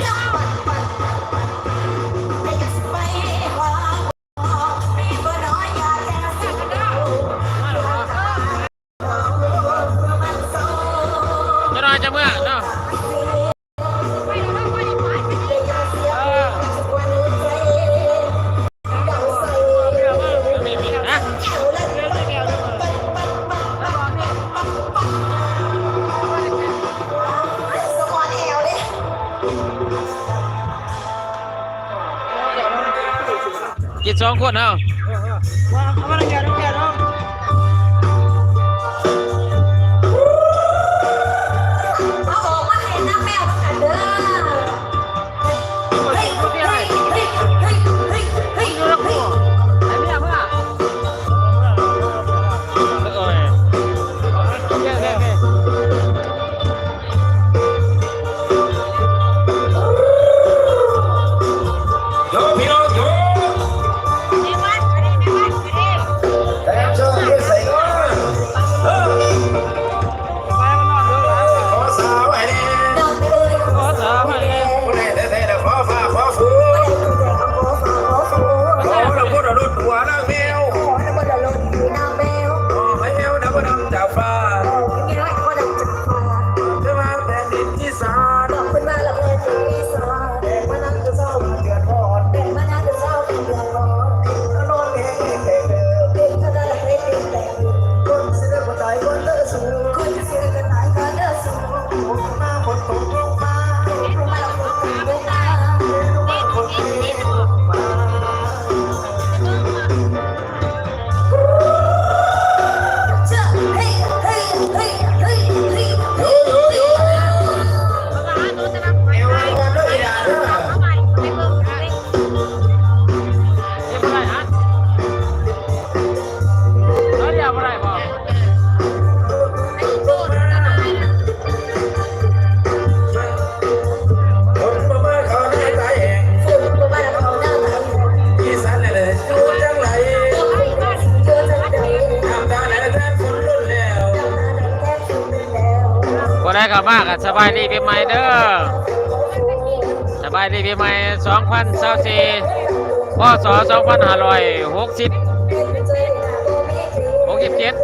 จะรอจะเมื่อ สองคนเอ้าวเอามาแก่เอาแก่เนาะพี่น้อง กับมากสบายดีปีใหม่เด้อสบายดีปีใหม่สองพันสาสี่พศสองพันห้าร้อยหกสิบหกสิบเจ็ด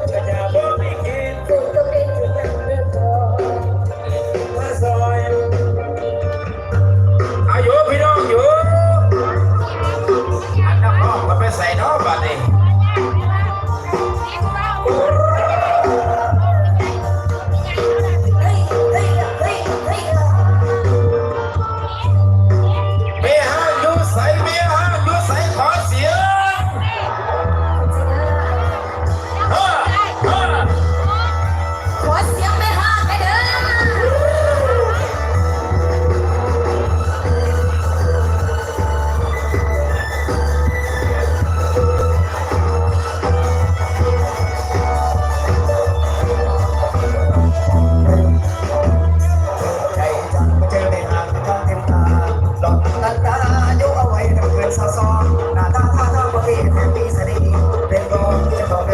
อายุพี่น้องอยู่อันนั้นพ่อมัไปใส่ น้าตาท่าทางประเทศแห่งมีเสน่ห์เป็นกองที่จต่